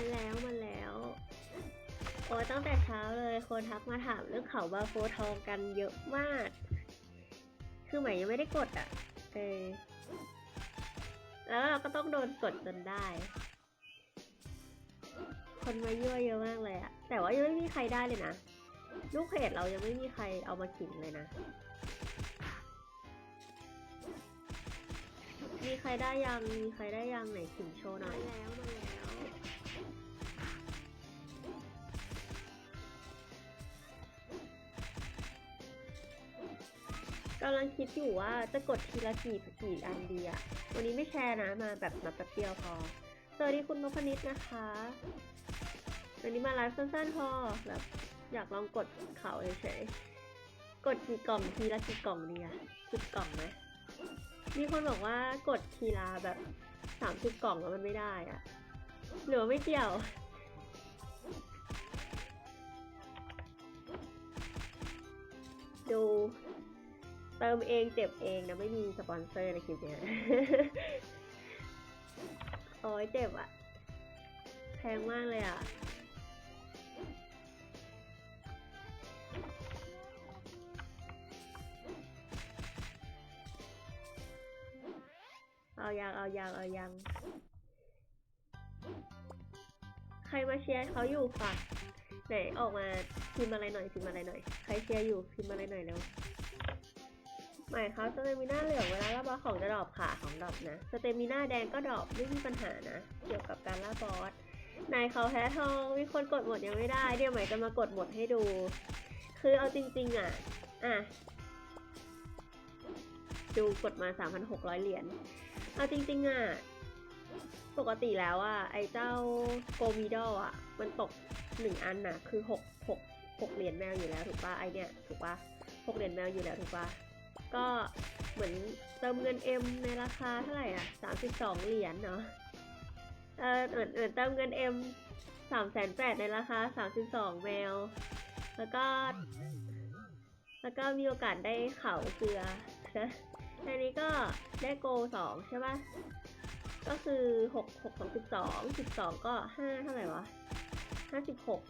มาแล้วมาแล้วโอ้ยตั้งแต่เช้าเลยคนทักมาถามเรื่องเขาบาโฟทองกันเยอะมาก คือใหม่ยังไม่ได้กดอะเออแล้วเราก็ต้องโดนกดจนได้ คนมายั่วเยอะมากเลยอะแต่ว่ายังไม่มีใครได้เลยนะ ลูกเพจเรายังไม่มีใครเอามาขิงเลยนะ มีใครได้ยัง มีใครได้ยังไหนขิงโชว์หน่อยแล้วมาแล้วำลังคิดอยู่ว่าจะกดทีละกี่กี่อันดีอะวันนี้ไม่แชร์นะมาแบบมาแป๊บเดียวพอ สวัสดีคุณนพนิดนะคะวันนี้มาไลฟ์สั้นๆพอแบบอยากลองกดเขาเฉยๆกดกี่กล่องทีละกี่กล่องดีอะสิบกล่องไหมมีคนบอกว่ากดทีละแบบสามสิบกล่องแล้วมันไม่ได้อะหรือไม่เกี่ยวดู เติมเองเจ็บเองนะไม่มีสปอนเซอร์ในคลิปเนี้ยโอ้ยเจ็บอะแพงมากเลยอะเอายังเอายังเอายัง ใครมาเชียร์เขาอยู่ฝากไหนออกมาพิมพ์อะไรหน่อยพิมพ์อะไรหน่อย ใครเชียร์อยู่พิมพ์อะไรหน่อยเร็ว หมายเขาสเตมิน่าเหลืองเวลาล่าบอสของจะดรอปค่ะของดรอปนะสเตมิน่าแดงก็ดรอปไม่มีปัญหานะ เกี่ยวกับการล่าบอสนายเขาแพ้ทองมีคนกดหมดยังไม่ได้เดี๋ยวใหม่จะมากดหมดให้ดู คือเอาจริงๆอะอะดูกดมา 3,600 เหรียญเอาจริงๆอะปกติแล้วอะไอ้เจ้าโกมิดอลอะ มันตกหนึ่งอันนะคือหกหกหกเหรียญแมวอยู่แล้วถูกปะไอเนี่ยถูกปะหกเหรียญแมวอยู่แล้วถูกปะ ก็เหมือนเติมเงิน M ในราคาเท่าไหร่อะสามสิบสองเหรียญเนาะเออเหมือนเหมือนเติมเงิน M สามแสนแปดในราคาสามสิบสองแมว แล้วก็ แล้วก็มีโอกาสได้เข่าเกลือนะอันนี้ก็ได้โกสองใช่ปะก็คือหกหกสองสิบสองสิบสองก็ห้าเท่าไหร่วะห้าสิบหก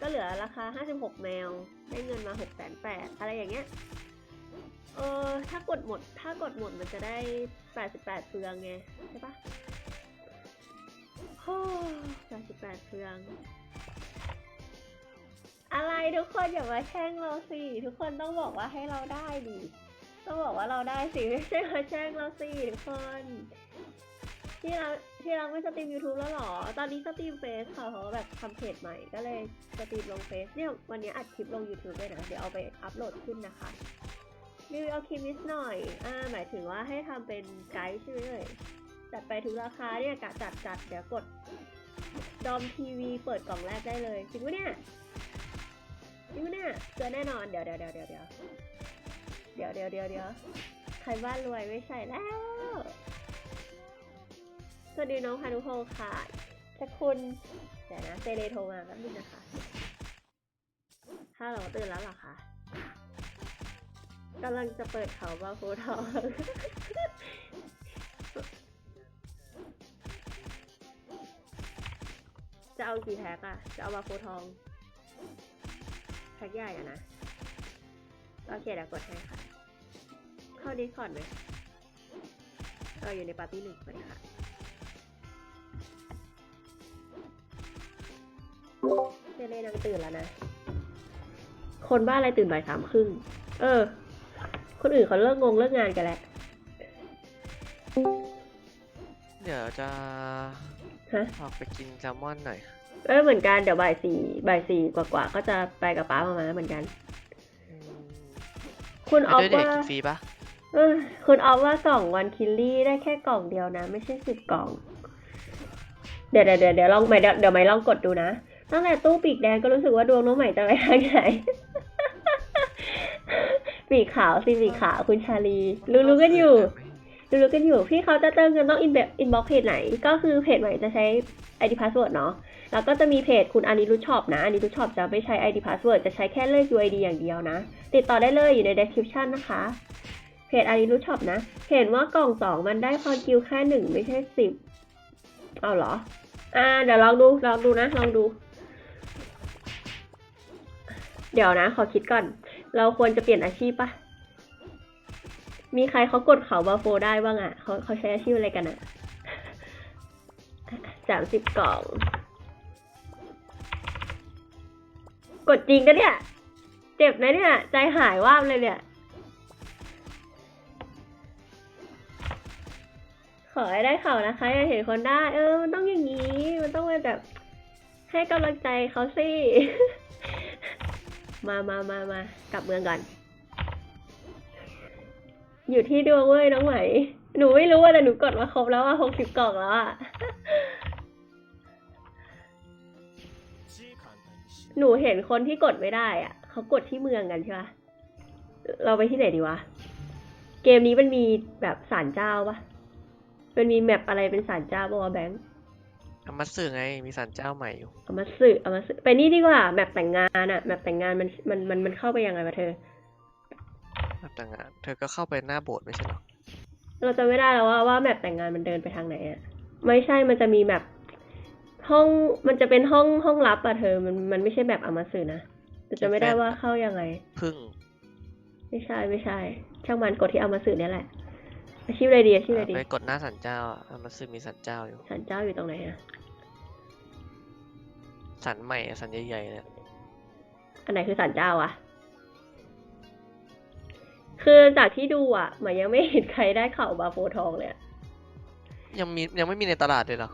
ก็เหลือราคาห้าสิบหกแมว ได้เงินมาหกแสนแปดอะไรอย่างเงี้ย เออ ถ้ากดหมด ถ้ากดหมดมันจะได้88เฟืองไง ใช่ปะโอ้88เฟือง อะไรทุกคนอย่ามาแช่งเราสิ ทุกคนต้องบอกว่าให้เราได้ดิ ต้องบอกว่าเราได้สิไม่ใช่มาแช่งเราสิทุกคนที่เราที่เราไม่สตรีม YouTube แล้วหรอ ตอนนี้สตรีมเฟซค่ะเพราะแบบทำเพจใหม่ก็เลยสตรีมลงเฟซเนี่ยวันนี้อัดคลิปลง YouTube ด้วยนะ เดี๋ยวเอาไปอัพโหลดขึ้นนะคะ รีวิวเอาคลิปนิดหน่อย อ่า หมายถึงว่าให้ทำเป็นไกด์ใช่ไหมเอ่ยจัดไปทุกราคาเนี่ยกะจัดจัดเดี๋ยวกดดอมทีวีเปิดกล่องแรกได้เลยจริงปะเนี่ยจริงปะเนี่ยเจอแน่นอนเดี๋ยวเดี๋ยวเดี๋ยวเดี๋ยวเดี๋ยวเดี๋ยวเดี๋ยวเดี๋ยวเดี๋ยวใครบ้านรวยไม่ใช่แล้ว สวัสดีน้องพานุพงศ์ค่ะแต่คุณเดี๋ยวนะเซเลโทรมาแป๊บนึงนะคะถ้าเราตื่นแล้วเหรอคะ กำลังจะเปิดเขาบาโฟทองจะเอากี่แพ็คอะจะเอาบาโฟทองแพ็คใหญ่อะนะ โอเคเดี๋ยวกดให้ค่ะ เข้าดิสคอร์ดไหมเอออยู่ในปาร์ตี้หนึ่งสวัสดีค่ะเจเล่นางตื่นแล้วนะ คนบ้าอะไรตื่นบ่ายสามครึ่ง เออ คนอื่นเขาเลิกงงเลิกงานกันแล้ว เดี๋ยวจะฮะ ออกไปกินแซลมอนหน่อย เออเหมือนกันเดี๋ยวบ่ายสี่บ่ายสี่กว่าๆก็จะไปกับป้ามามาเหมือนกัน อืมคุณออฟไปด้วยเด็กว่ากินฟรีปะเออคุณออฟว่ากล่องวันคิลลี่ได้แค่กล่องเดียวนะ ไม่ใช่สิบกล่อง เดี๋ยวเดี๋ยวเดี๋ยวเดี๋ยวลองใหม่เดี๋ยวเดี๋ยวใหม่ลองกดดูนะตั้งแต่ตู้ปีกแดงก็รู้สึกว่าดวงน้องใหม่จะไปทางไหน ปีขาวสิปีขาวคุณชาลี รู้รู้กันอยู่ รู้ๆกันอยู่ พี่เขาจะเติมเงินต้องอินแบบอินบ็อกเพจไหน ก็คือเพจใหม่จะใช้ ID password เนาะ แล้วก็จะมีเพจคุณอานิรุชช็อปนะอานิรุชช็อปจะไม่ใช้ ID password จะใช้แค่เลข UID อย่างเดียวนะ ติดต่อได้เลยอยู่ใน description นะคะ เพจอานิรุชช็อปนะ เห็นว่ากล่องสองมันได้พอคิวแค่หนึ่งไม่ใช่สิบเอาเหรอ อ่า เดี๋ยวลองดู ลองดูนะ ลองดู เดี๋ยวนะ ขอคิดก่อน เราควรจะเปลี่ยนอาชีพปะมีใครเขากดเขาบาโฟได้บ้างอะ่ะเขาเขาใช้อาชีพอะไรกันอะ่ะสามสิบกล่อง กดจริงกันเนี่ย เจ็บนะเนี่ย ใจหายว่าบเลยเนี่ย ขอให้ได้เขานะคะอยากเห็นคนได้ เออ มันต้องอย่างนี้ มันต้องแบบให้กำลังใจเขาสิ มามามา มากลับเมืองก่อน อยู่ที่ดวงเว้ยน้องไหม หนูไม่รู้อะแต่หนูกดมาครบแล้วอะหกสิบกล่องแล้วอะหนูเห็นคนที่กดไม่ได้อะเขากดที่เมืองกันใช่ปะเราไปที่ไหนดีวะ เกมนี้มันมีแบบศาลเจ้าปะมันมีแมปอะไรเป็นศาลเจ้าปะวะแบงค์ อามาสึไง มีสันเจ้าใหม่อยู่เอามาสื่อเอามาสื่อไปนี่ดีกว่าแมปแต่งงานอะแมปแต่งงานมันมันมันมันเข้าไปยังไงวะเธอ รับแต่งงาน เธอก็เข้าไปหน้าโบสถ์ไม่ใช่เหรอ เราจะไม่ได้แล้วว่าว่าแมปแต่งงานมันเดินไปทางไหนอะไม่ใช่มันจะมีแมปห้องมันจะเป็นห้องห้องลับอะเธอมันมันไม่ใช่แบบอามาสื่อนะแต่จะไม่ได้ว่าเข้ายังไง พึ่งไม่ใช่ไม่ใช่ ช่างมันกดที่อามาสื่อเนี่ยแหละอาชีพอะไรดีอาชีพอะไรดีไปกดหน้าสันเจ้าอะอามาสึมีสันเจ้าอยู่ศาลเจ้าอยู่ตรงไหนอะ สันใหม่อะสันใหญ่ๆเนี่ยอันไหนคือศาลเจ้าอะคือจากที่ดูอะเหมือนยังไม่เห็นใครได้เข่าบาโฟทองเลยอะยังมียังไม่มีในตลาดเลยเหรอ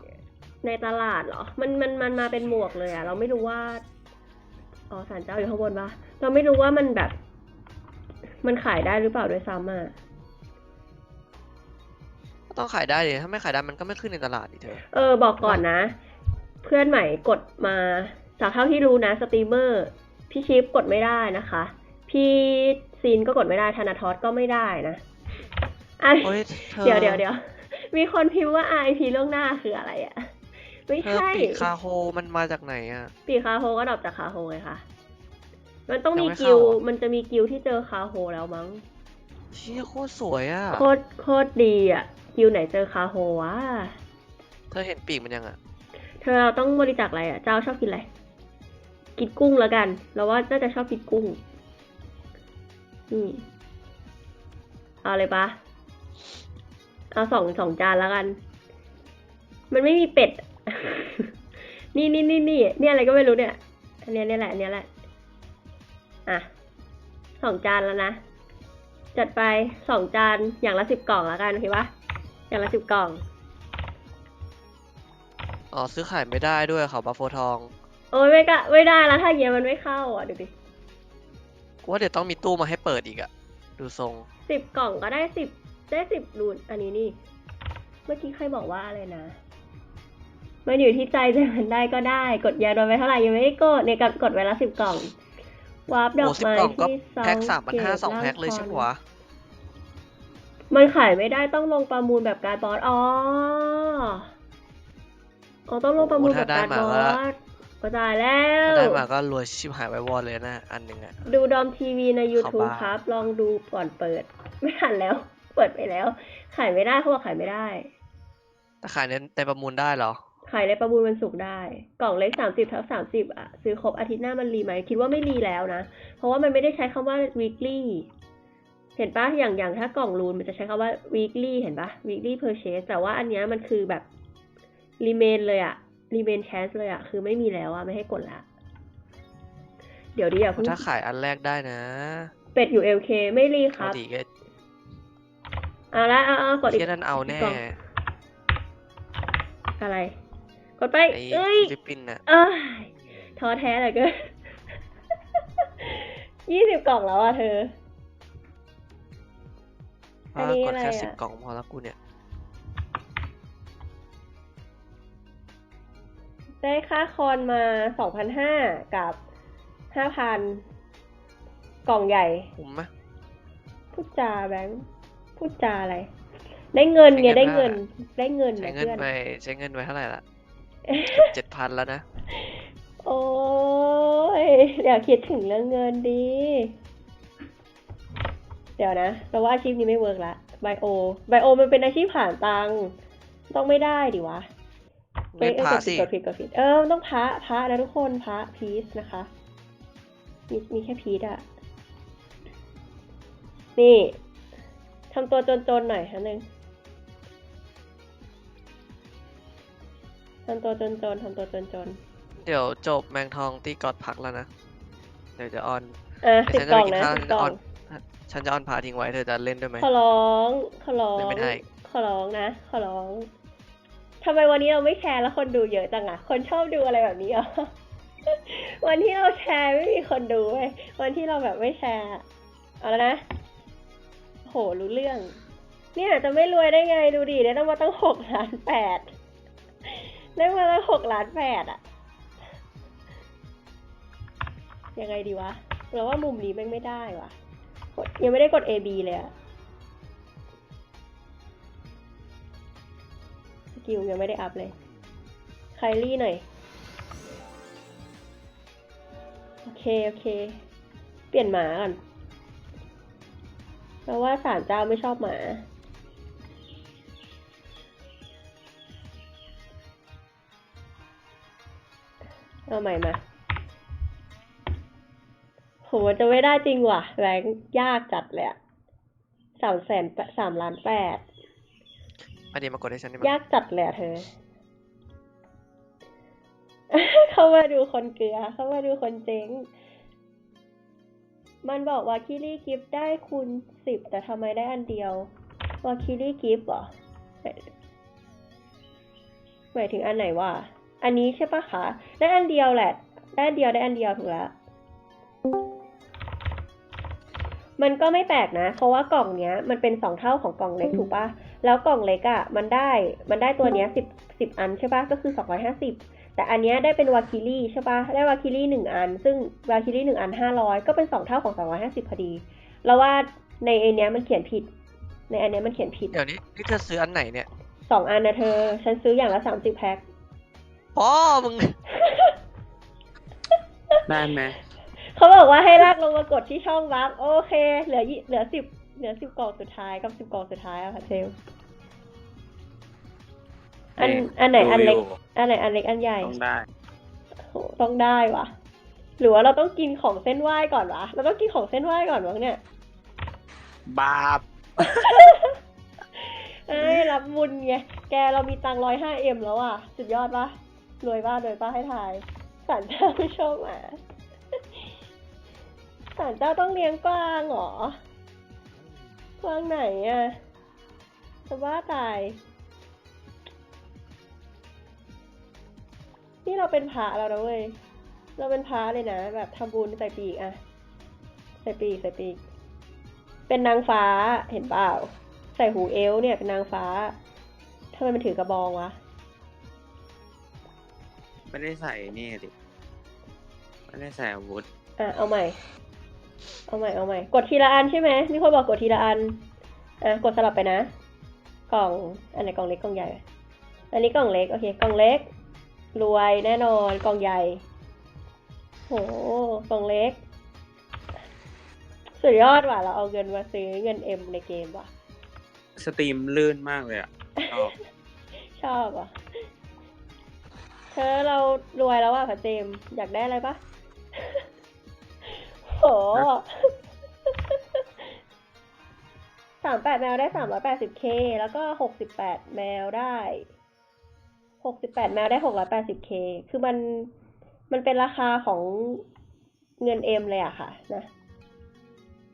ในตลาดเหรอ มันมันมันมาเป็นหมวกเลยอะเราไม่รู้ว่าอ๋อศาลเจ้าอยู่ข้างบนปะเราไม่รู้ว่ามันแบบ มันขายได้หรือเปล่าด้วยซ้ำอะก็ต้องขายได้เลยถ้าไม่ขายได้มันก็ไม่ขึ้นในตลาดดิเธอ เออ บอกก่อนนะ เพื่อนใหม่กดมาจากเท่าที่รู้นะสตรีมเมอร์พี่ชิปกดไม่ได้นะคะ พี่ซีนก็กดไม่ได้ธนาทอสก็ไม่ได้นะอะโอ้ยเธอเดี๋ยวเดี๋ยวเดี๋ยวมีคนพิมพ์ว่า RIP ล่วงหน้าคืออะไรอะไม่เธอใช่ปีกคาโฮมันมาจากไหนอะปีกคาโฮก็ดรอปจากคาโฮไงคะมันต้องยังมีไม่กิเข้าลอะมันจะมีกิลที่เจอคาโฮแล้วมั้งเชี่ยโคตรสวยอะโคตรโคตรดีอะกิลไหนเจอคาโฮวะเธอเห็นปีกมันยังอะเธ อเราต้องบริจาคอะไรอะ เจ้าชอบกินอะไร กินกุ้งแล้วกัน เราว่าน่าจะชอบกินกุ้ง นี่ เอาเลยปะเอาสองสองจานแล้วกัน มันไม่มีเป็ด นี่นี่นี่นี่เนี่ยอะไรก็ไม่รู้เนี่ย อันนี้เนี่ยแหละอันเนี้ยแหละ อะสองจานแล้วนะ จัดไปสองจานอย่างละสิบกล่องแล้วกันโอเคปะอย่างละสิบกล่อง อ๋อซื้อขายไม่ได้ด้วยเขาบัฟโฟทองโอ้ยไม่กะไม่ได้แล้วถ้าอย่างเงี้ยมันไม่เข้าอะดูดิกูว่าเดี๋ยวต้องมีตู้มาให้เปิดอีกอะดูทรง สิบกล่องก็ได้สิบได้สิบรูนอันนี้นี่ เมื่อกี้ใครบอกว่าอะไรนะมันอยู่ที่ใจจะมันได้ก็ได้ กดยาโดนไปเท่าไหร่ยังไม่ได้กดเนี่ยกดกดไว้ละสิบกล่องวาร์ปดอโอ้กสิบไม้กล่องก็ที่เซาแพ็คสามพันเกห้าตสองแพ็คเลยใช่ไหมวะมันขายไม่ได้ต้องลงประมูลแบบการดบอสอ๋อ อ๋อต้องลงประมูลแบบการดบอสก็จ่ายแล้วได้มาก็รวยชิบหายไว้วอดเลยนะ อันหนึ่งอะดูดอมทีวีใน YouTube เข้าบ้านครับ ลองดูก่อนเปิด ไม่ทันแล้ว เปิดไปแล้ว ขายไม่ได้เขาบอกขายไม่ได้แต่ขายในในประมูลได้เหรอ ขายในประมูลวันศุกร์ได้ กล่องเล็กสามสิบทับสามสิบอะซื้อครบอาทิตย์หน้ามันรีไหม คิดว่าไม่รีแล้วนะ เพราะว่ามันไม่ได้ใช้คำว่า weekly เห็นปะอย่างอย่างถ้ากล่องรูนมันจะใช้คำว่า weekly เห็นปะ weekly purchase แต่ว่าอันเนี้ยมันคือแบบ remain เลยอะ remain chance เลยอะคือไม่มีแล้วอะไม่ให้กดละ เดี๋ยวดิอย่าเพิ่งถ้าขายอันแรกได้นะ เป็ดอยู่ LK ไม่รีคเอารับดีก็เอาละเอาเอากดอีกเที่ยนั่นเอาแน่กล่องอะไรกดไปไอ้เอ้ยฟิลิปปินส์น่ะเอ้ยท้อแท้เหลยเกินยี่สิบกล่องแล้วอะเธออันว่านี้กดอะไรแค่อะสิบกล่องพอแล้วกูเนี่ย ได้ค่าคอนมาสองพันห้ากับห้าพันกล่องใหญ่ คุ้มไหมพูดจาแบงค์พูดจาอะไร ได้เงินไงได้ได้เงิเงินนได้เงินใช้นะเงินเพื่อนไปใช้เงินไปเท่าไหร่ละเกือบเจ็ดพันแล้วนะ โอ้ยเดี๋ยวคิดถึงเรื่องเงินดี เดี๋ยวนะเราว่าอาชีพนี้ไม่เวิร์กละไบโอไบโอมันเป็นอาชีพผ่านตังค์ต้องไม่ได้ดิวะ เล่นพระอ้ยสิกดผิดกดผิดกดผิดเออมันต้องพระพระนะทุกคนพระพีซนะคะ มีมีแค่พีซอะนี่ทำตัวจนๆหน่อยฮะนึงทำตัวจนๆทำตัวจนเดี๋ยวจบแมงทองตีกอดพักแล้วนะ เดี๋ยวจะออนๆอะเดี๋สิยวบฉันกจะล่องไปกินนะข้าวสิบกล่องฉันจะออนพาทิ้งไว้เธอจะเล่นด้วยไหมขอร้อง ขอร้องเล่นไม่ได้ขอร้องนะ ขอร้อง ทำไมวันนี้เราไม่แชร์แล้วคนดูเยอะจังอะคนชอบดูอะไรแบบนี้อะวันที่เราแชร์ไม่มีคนดูเว้ยวันที่เราแบบไม่แชร์อะเอาแล้วนะ โหรู้เรื่อง เนี่ยจะไม่รวยได้ไงดูดิได้ต้องมาตั้งหกล้านแปดได้มาตั้งหกล้านแปดอะยังไงดีวะเราว่ามุมนี้แม่งไม่ได้วะกดยังไม่ได้กด A B เลยอะ กิลยังไม่ได้อัพเลยไคลี่หน่อย โอเค โอเค เปลี่ยนหมาก่อน เพราะว่าศาลเจ้าไม่ชอบหมา เอาใหม่มาโหจะไม่ได้จริงว่ะแรงยากจัดเลยอะสามแสนสามล้านแปด อันนี้มากดให้ฉันได้ไหมยากจัดเลยอะเธอ เข้ามาดูคนเกลือ เข้ามาดูคนเจ๊ง มันบอกว่าคิรี่กิฟต์ได้คูณสิบแต่ทำไมได้อันเดียวว่าคิรี่กิฟต์เหรอหมายถึงอันไหนวะอันนี้ใช่ปะคะได้อันเดียวแหละ ได้อันเดียวได้อันเดียวถูกแล้วมันก็ไม่แปลกนะ เพราะว่ากล่องเนี้ย มันเป็นสองเท่าของกล่องเล็กถูกปะ แล้วกล่องเล็กอะ่ะมันได้มันได้ตัวเนี้ยสิบสิบอันใช่ปะก็คือสองร้อยห้าสิบแต่อันเนี้ยได้เป็นวาคิลี่ใช่ปะได้วาคิลี่หนึ่งอัน ซึ่งวาคิลี่หนึ่งอันห้าร้อยก็เป็นสองเท่าของสองร้อยห้าสิบพอดีแล้วว่าในไอเนี้ยมันเขียนผิด ในอันเนี้ยมันเขียนผิดเดี๋ยวนี้นี่เธอซื้ออันไหนเนี่ยสองอันนะเธอ ฉันซื้ออย่างละสามสิบแพ็คพ่อมึงได้ไหมเขาบอกว่าให้ลากลงมากดที่ช่องวับโอเค เหลือยี่เหลือสิบ เหลือสิบกล่องสุดท้ายกับสิบกล่องสุดท้ายอะค่ะเซลลอันอันไหนอันเล็ก อันไหนอันเล็กอันใหญ่ ต้องได้โหต้องได้วะหรือว่าเราต้องกินของเส้นไหว้ก่อนวะ เราต้องกินของเส้นไหว้ก่อนวะเนี่ย บาปเอ้ยรับบุญไง แกเรามีตังร้อยห้าเอ็มแล้วอะ สุดยอดปะรวยปะรวยปะให้ทายศาลเจ้าไม่ชอบหมาศาลเจ้าต้องเลี้ยงกวางเหรอก วางไหนอะจะว่าตาย นี่เราเป็นพระแล้วนะเว้ย เราเป็นพระเลยนะ แบบทำบุญใส่ปีกอะใส่ปีกใส่ปีก เป็นนางฟ้าเห็นเปล่า ใส่หูเอลฟ์เนี่ยเป็นนางฟ้าทำไมมันถือกระบองวะ ไม่ได้ใส่นี่ดิไม่ได้ใส่อาวุธ อะเอาใหม่ เอาใหม่เอาใหม่กดทีละอันใช่ไหมมีคนบอกกดทีละอันอะกดสลับไปนะ กล่องอันไหนกล่องเล็กกล่องใหญ่ อันนี้กล่องเล็กโอเคกล่องเล็ก รวยแน่นอนกล่องใหญ่ โหกล่องเล็ก สุดยอดว่ะเราเอาเงินมาซื้อเงินเอ็มในเกมว่ะ สตรีมลื่นมากเลยอะชอบชอบอะเธอเรารวยแล้วอะพระเจมส์อยากได้อะไรปะ โหสามแปดแมวได้สามร้อยแปดสิบเคแล้วก็หกสิบแปดแมวได้หกสิบแปดแมวได้หกร้อยแปดสิบเคคือมันมันเป็นราคาของเงินเอ็มเลยอะค่ะ นะ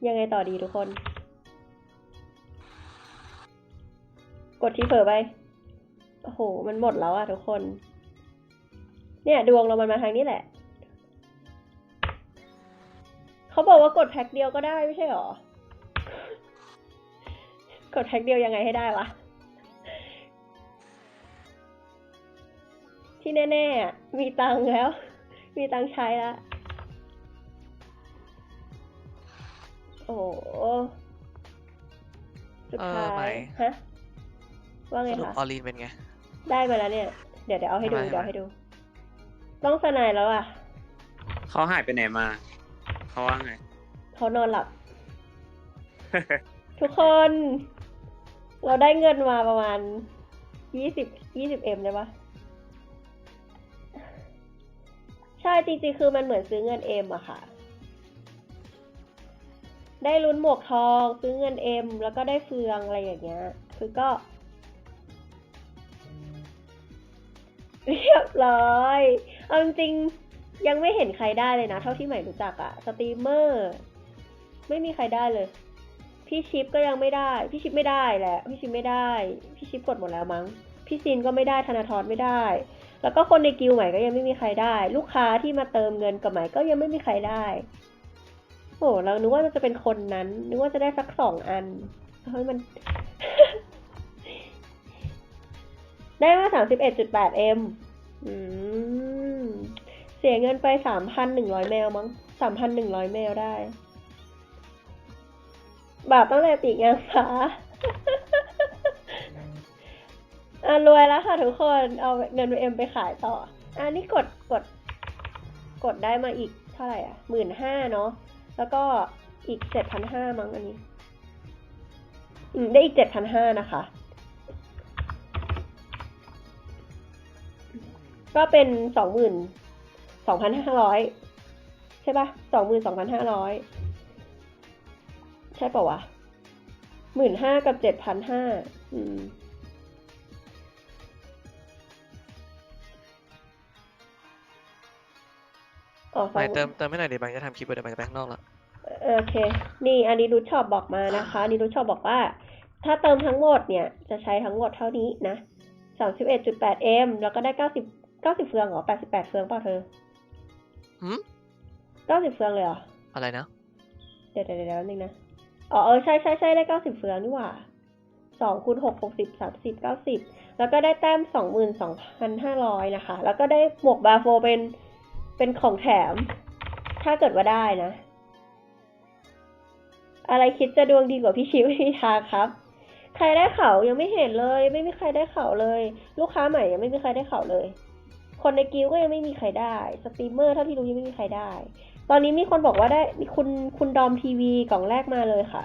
ยังไงต่อดีทุกคน กดที่เผลอไป โอ้โห มันหมดแล้วอะทุกคน เนี่ย ดวงเรามันมาทางนี้แหละ เขาบอกว่ากดแพ็คเดียวก็ได้ไม่ใช่หรอ กดแพ็คเดียวยังไงให้ได้วะ ที่แน่ๆอะมีตังค์แล้ว มีตังค์ใช้แล้วโอ้โหสุดเออท้าไหม ยฮะ ว่าไงสรุปคะ ออลีนเป็นไง ได้มาแล้วเนี่ย เดี๋ยวเดี๋ยวเอาให้ดู ทำไม เดี๋ยวเอาให้ดู ต้องสนายแล้วอะ เขาหายไปไหนมา เขาว่าไง เขานอนหลับ ทุกคน เราได้เงินมาประมาณยี่สิบยี่สิบเอ็มได้ปะใช่จริงๆ คือมันเหมือนซื้อเงินเอ็มอะค่ะ ได้ลุ้นหมวกทองซื้อเงินเอ็มแล้วก็ได้เฟืองอะไรอย่างเงี้ย คือก็ เรียบร้อย เอาจริงๆ ยังไม่เห็นใครได้เลยนะ เท่าที่ใหม่รู้จักอะสตรีมเมอร์ ไม่มีใครได้เลย พี่ชิปก็ยังไม่ได้ พี่ชิปไม่ได้แหละ พี่ชิปไม่ได้ พี่ชิปกดหมดแล้วมั้ง พี่ซินก็ไม่ได้ธนาธรไม่ได้ แล้วก็คนในกิลใหม่ก็ยังไม่มีใครได้ ลูกค้าที่มาเติมเงินกับใหม่ก็ยังไม่มีใครได้โอ้เรานึกว่าจะเป็นคนนั้น นึกว่าจะได้สักสองอันเฮ้ยมัน ได้มาสามสิบเอ็ดจุดแปดเอ็มอืม สียเงินไปสามพันหนึ่งร้อยแมวมั้งสามพันหนึ่งร้อยแมวได้ บาปตั้งแต่ติงานฟ้าอะรวยแล้วค่ะทุกคน เอาเงินเอ็มไปขายต่อ อันนี้กดกด กดได้มาอีกเท่าไหร่อะหมื่นห้าเนาะ แล้วก็อีกเจ็ดพันห้ามั้งอันนี้ อืม ได้อีกเจ็ดพันห้านะคะ ก็เป็นสองหมื่น สองพันห้าร้อยใช่ปะสองหมื่นสองพันห้าร้อยใช่ปะวะหมื่นห้ากับเจ็ดพันห้าอืมอ๋อสอไม่งเติมเติมไม่หน่อยเดี๋ยวบางจะทำคลิปเดี๋ยวบางจะไปข้างนอกละโอเค นี่อันนี้รูทชอบบอกมานะคะอันนี้รูทชอบบอกว่า ถ้าเติมทั้งหมดเนี่ย จะใช้ทั้งหมดเท่านี้นะสามสิบเอ็ดจุดแปดเอ็มแล้วก็ได้เก้าสิบเก้าสิบเฟืองเหรอแปดสิบแปดเฟืองเปล่าเธอ หืมเก้าสิบเฟืองเลยเหรอ อะไรนะ เดี๋ยวเดี๋ยวเดี๋ยวนึงนะ อ๋อเออใช่ใช่ใช่ได้เก้าสิบเฟืองนี่หว่าสองคูณหกหกสิบสามสิบเก้าสิบแล้วก็ได้แต้มสองหมื่นสองพันห้าร้อยนะคะ แล้วก็ได้หมวกบาโฟเป็นเป็นของแถม ถ้าเกิดว่าได้นะ อะไรคิดจะดวงดีกว่าพี่ชิวพี่ทาครับ ใครได้เขายังไม่เห็นเลย ไม่มีใครได้เขาเลย ลูกค้าใหม่ยังไม่มีใครได้เขาเลย คนในกิลด์ก็ยังไม่มีใครได้ สตรีมเมอร์เท่าที่รู้ยังไม่มีใครได้ ตอนนี้มีคนบอกว่าได้มีคุณคุณดอมทีวีกล่องแรกมาเลยค่ะ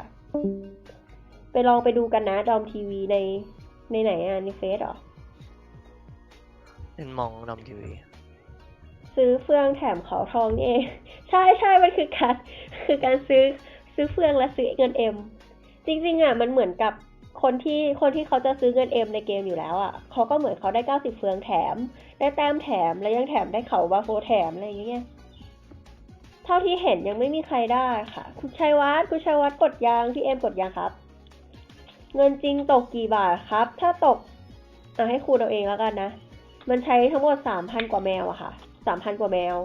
ไปลองไปดูกันนะดอมทีวีในในไหนอะในเฟซเหรอเป็นมองดอมทีวีซื้อเฟืองแถมเขาทองนี่เอง ใช่ใช่มันคือการคือการซื้อซื้อเฟืองและซื้อเงินเอ็มจริงๆอะมันเหมือนกับ คนที่คนที่เขาจะซื้อเงินเอ็มในเกมอยู่แล้วอะเขาก็เหมือนเขาได้เก้าสิบเฟืองแถม ได้แต้มแถมแล้วยังแถมได้เขาบาโฟแถมอะไรอย่างเงี้ยเท่าที่เห็นยังไม่มีใครได้ค่ะ คุณชัยวัฒน์คุณชัยวัฒน์กดยางพี่เอ็มกดยางครับ เงินจริงตกกี่บาทครับ ถ้าตกอะให้คูณเอาเองแล้วกันนะ มันใช้ทั้งหมดสามพันกว่าแมวอะค่ะสามพันกว่าแมว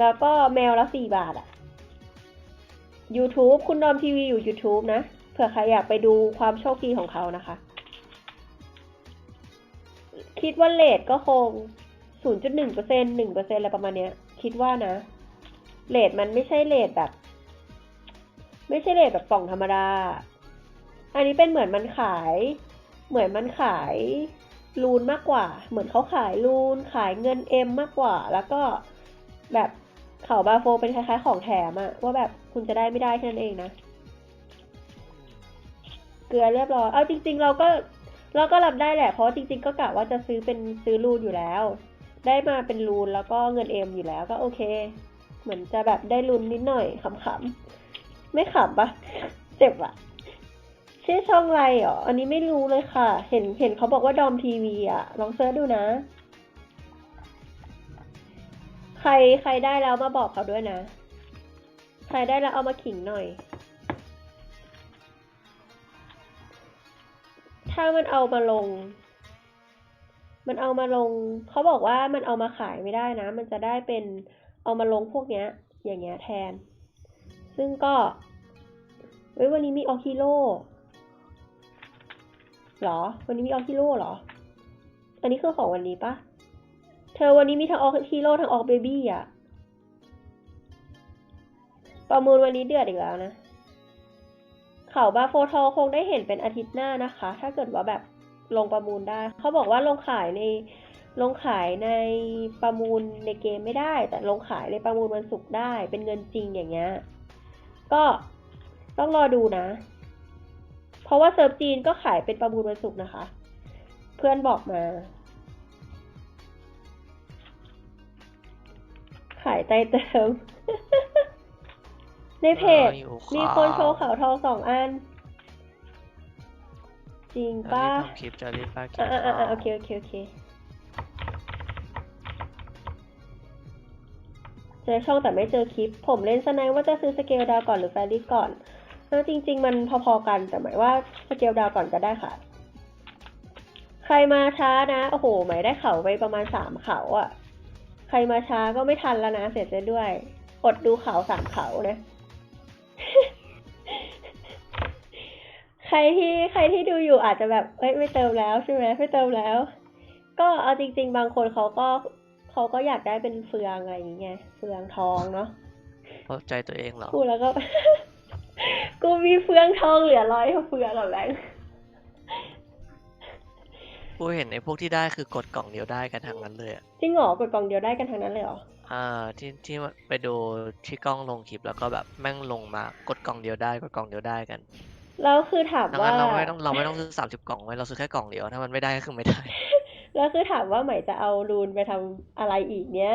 แล้วก็แมวละสี่บาทอะ YouTube คุณดอมทีวีอยู่ YouTube นะ เผื่อใครอยากไปดูความโชคดีของเขานะคะ คิดว่าเลทก็คง 0.1%เปอร์เซ็นหนึ่งเประไรประมาณเนี้ย คิดว่านะเลทมันไม่ใช่เลทแบบ ไม่ใช่เลทแบบกล่องธรรมดา อันนี้เป็นเหมือนมันขาย เหมือนมันขายลูนมากกว่า เหมือนเขาขายลูน ขายเงินเอ็มมากกว่า แล้วก็แบบเขาบาโฟเป็นคล้ายๆของแถมอะว่าแบบคุณจะได้ไม่ได้แค่นั้นเองนะ ลือเรียบร้อย เอาจริง ๆ เราก็เราก็รับได้แหละ เพราะจริง ๆ ก็กะว่าจะซื้อเป็นซื้อลูนอยู่แล้ว ได้มาเป็นลูนแล้วก็เงินเอ็มอยู่แล้วก็โอเค เหมือนจะแบบได้ลุ้นนิดหน่อยขำๆ ไม่ขำปะเจ็บอะชื่อช่องอะไรเหรออันนี้ไม่รู้เลยค่ะ เห็นเห็นเขาบอกว่าดอมทีวีอะลองเซิร์ชดูนะ ใครใครได้แล้วมาบอกเขาด้วยนะ ใครได้แล้วเอามาขิงหน่อย ถ้ามันเอามาลง มันเอามาลง เขาบอกว่ามันเอามาขายไม่ได้นะ มันจะได้เป็นเอามาลงพวกเนี้ย อย่างเงี้ยแทน ซึ่งก็เฮ้ยวันนี้มีออคิโลหรอ วันนี้มีออคิโลหรอ อันนี้คือของวันนี้ปะเธอวันนี้มีทั้งออคิโลทั้งออเบบี้อะ ประมูลวันนี้เดือดอีกแล้วนะ เขาบาโฟทอคงได้เห็นเป็นอาทิตย์หน้านะคะ ถ้าเกิดว่าแบบลงประมูลได้ เขาบอกว่าลงขายในลงขายในประมูลในเกมไม่ได้ แต่ลงขายในประมูลวันศุกร์ได้ เป็นเงินจริงอย่างเงี้ย ก็ต้องรอดูนะ เพราะว่าเซิร์ฟจีนก็ขายเป็นประมูลวันศุกร์นะคะ เพื่อนบอกมา ขายไตเติม ในเพจอออยู่มีรับคนโชว์เขาทองสองอัน จริงจะปะรีบทำคลิปจะรีบปาคลิปอ่าอ่าอ่าต่โอเคโอเคโอเคเจอช่องแต่ไม่เจอคลิป ผมเล่นสไนด์ว่าจะซื้อสเกลดาวก่อนหรือแฟรี่ก่อนเออจริง ๆ มันพอๆกันแต่หมายว่าสเกลดาวก่อนก็ได้ค่ะ ใครมาช้านะ โอ้โห หมายได้เขาไปประมาณสามเขาอะใครมาช้าก็ไม่ทันแล้วนะเสร็จแล้วด้วย อดดูเขาสามเขานะ รที่ใครที่ดูอยู่อาจจะแบบเอ้ยไม่เติมแล้วใช่ไหมไม่เติมแล้ว ก็เอาจริง ๆ บางคนเขาก็เขาก็อยากได้เป็นเฟืองอะไรอย่างเงี้ยเฟืองทองเนาะเข้าใจตัวเองเหรอกูแล้วก็ กูมีเฟืองทองเหลือร้อยเฟืองกับแบงค์กูเห็นไอ้พวกที่ได้คือกดกล่องเดียวได้กันทางนั้นเลยอะจริงเหรอกดกล่องเดียวได้กันทั้งนั้นเลยเหรออ่าที่ที่ไปดูที่กล้องลงคลิปแล้วก็แบบแม่งลงมากดกล่องเดียวได้กดกล่องเดียวได้กัน แล้วคือถามดังว่า นั้นเราไม่ต้องเราไม่ต้องซื้อสามสิบกล่องไว้เราซื้อแค่กล่องเดียวถ้ามันไม่ได้ก็คือไม่ได้ แล้วคือถามว่าใหม่จะเอารูนไปทำอะไรอีกเนี้ย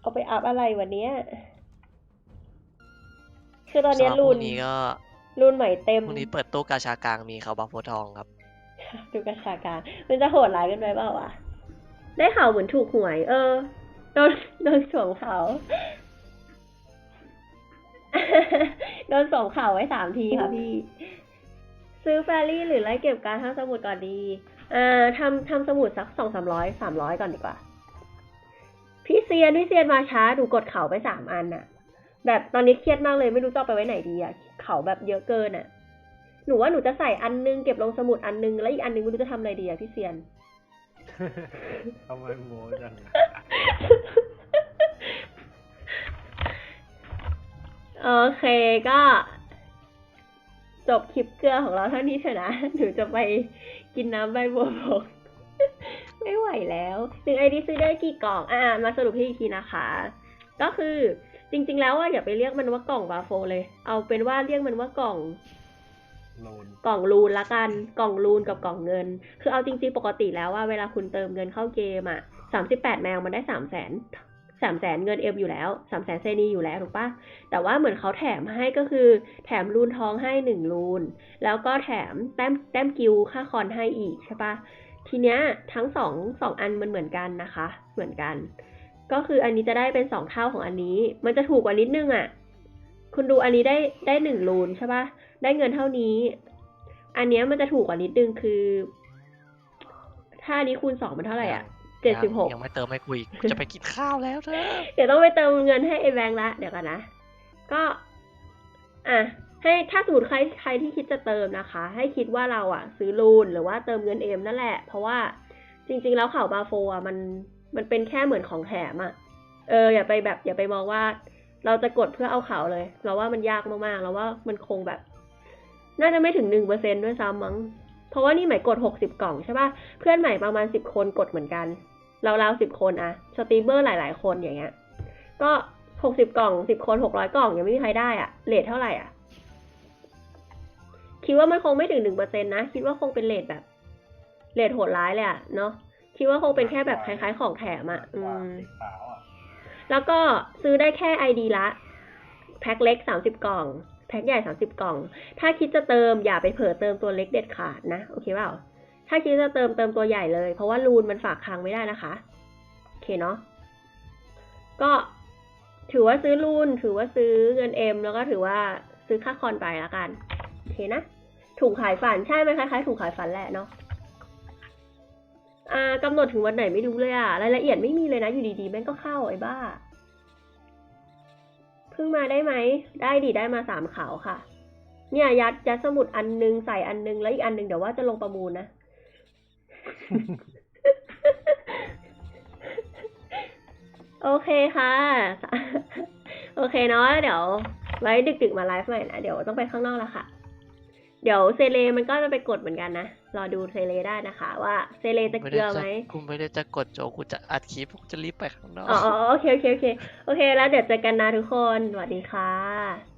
เอาไปอัพอะไรวันเนี้ย คือตอนเนี้ยสำหรับรูพนรุ่งนี้ก็รูนใหม่เต็มพรุ่งนี้เปิดตู้กาชากลางมีเขาบัฟโฟทองครับ ดูกระชาการมันจะโหดร้ายเกันไปเปล่าวะได้ข่าวเหมือนถูกหวย เออโดนโดนสวมเขา โดนสวมเข่าไว้สามทีค่ะพี่ ซื้อแฟรี่หรือไล่เก็บการทำสมุดก่อนดีอ่าทำทำสมุดสักสองสามร้อยสามร้อยก่อนดีกว่า พี่เซียนพี่เซียนมาช้าดูกดเขาไปสามอันน่ะแบบตอนนี้เครียดมากเลยไม่รู้จะเอาไปไว้ไหนดีอะเขาแบบเยอะเกินอะหนูว่าหนูจะใส่อันนึงเก็บลงสมุดอันนึงแล้วอีกอันนึงไม่รู้จะทำอะไรดีอะพี่เซียนทำไมโม้จัง โอเคก็จบคลิปเกลือของเราเท่านี้เถอะนะหนูจะไปกินน้ำใบบัวบก ไม่ไหวแล้วหนึ่งไอดีซื้อได้กี่กล่อง อ่า มาสรุปให้อีกทีนะคะ ก็คือจริง ๆ แล้วอะอย่าไปเรียกมันว่ากล่องบาโฟเลย เอาเป็นว่าเรียกมันว่ากล่องโลนกล่องรูนละกัน กล่องรูนกับกล่องเงิน คือเอาจริงๆปกติแล้วว่าเวลาคุณเติมเงินเข้าเกมอะสามสิบแปดแมวมันได้สามแสน สามแสนเงินเอ็มอยู่แล้วสามแสนเซนีอยู่แล้วถูกปะแต่ว่าเหมือนเขาแถมให้ก็คือ แถมรูนทองให้หนึ่งรูน แล้วก็แถมแต้มแต้มกิวค่าคอนให้อีกใช่ปะทีเนี้ยทั้งสองสองอันมันเหมือนกันนะคะ เหมือนกัน ก็คืออันนี้จะได้เป็นสองเท่าของอันนี้ มันจะถูกกว่านิดนึงอะ คุณดูอันนี้ได้ได้หนึ่งรูนใช่ปะได้เงินเท่านี้ อันเนี้ยมันจะถูกกว่านิดนึงคือ ถ้าอันนี้คูณสองมันเท่าไหร่อะ เจ็ดสิบหกยังไม่เติมให้กูอีกกูจะไปกินข้าวแล้วเธอ เดี๋ยวต้องไปเติมเงินให้ไอ้แบงค์ละ เดี๋ยวกันนะ ก็ อะ ให้ถ้าสมมติใครใครที่คิดจะเติมนะคะ ให้คิดว่าเราอะ ซื้อรูนหรือว่าเติมเงินเอ็มนั่นแหละ เพราะว่าจริง ๆ แล้วข่าวบาโฟอะมันมันเป็นแค่เหมือนของแถมอะ เออ อย่าไปแบบ อย่าไปมองว่า เราจะกดเพื่อเอาเขาเลย เราว่ามันยากมากๆเราว่ามันคงแบบ น่าจะไม่ถึงหนึ่งเปอร์เซ็นด้วยซ้ำมั้งเพราะว่านี่ใหม่กดหกสิบกล่องใช่ป่ะ เพื่อนใหม่ประมาณสิบคนกดเหมือนกันเราราวสิบคนอะสตรีมเมอร์หลาย ๆ คนอย่างเงี้ย ก็หกสิบกล่องสิบคนหกร้อยกล่องยังไม่มีใครได้อะเลทเท่าไหร่อะคิดว่ามันคงไม่ถึงหนึ่งเปอร์เซ็นนะ คิดว่าคงเป็นเลทแบบเลทโหดร้ายเลยอะเนาะคิดว่าคงเป็นแค่แบบคล้ายๆ ของแถมอะอืมสีขาวอะแล้วก็ซื้อได้แค่ ID ละแพ็คเล็ก30กล่อง แพ็คใหญ่30กล่อง ถ้าคิดจะเติมอย่าไปเผลอเติมตัวเล็กเด็ดขาดนะ โอเคเปล่า ถ้าคิดจะเติมเติมตัวใหญ่เลย เพราะว่ารูนมันฝากค้างไม่ได้นะคะ โอเคเนาะ ก็ถือว่าซื้อรูน ถือว่าซื้อเงินเอ็มแล้วก็ถือว่าซื้อค่าคอนไปละกัน โอเคนะ ถุงขายฝันใช่ไหมคล้ายๆถุงขายฝันแหละเนาะอ่ากำหนดถึงวันไหนไม่รู้เลยอะรายละเอียดไม่มีเลยนะ อยู่ดีๆแม่งก็เข้าไอ้บ้า เพิ่งมาได้ไหม ได้ดิได้มาสามขาวค่ะเนี่ยยัดยัดสมุดอันนึงใส่อันนึงแล้วอีกอันนึงเดี๋ยวว่าจะลงประมูลนะ โอเคค่ะ โอเคเนาะเดี๋ยว ไว้ดึกๆมาไลฟ์ใหม่นะ เดี๋ยวต้องไปข้างนอกแล้วค่ะ เดี๋ยวเซเลมันก็จะไปกดเหมือนกันนะ รอดูเซเลได้นะคะ ว่าเซเลจะไม่เกลืได้อจะไหมกูไม่ได้จะกดโจกกูจะอัดคลิปกูจะรีบไปข้างนอกอ๋ออ๋อโอเคโอเคโอเค โอเค แล้วเดี๋ยวเจอกันนะทุกคน สวัสดีค่ะ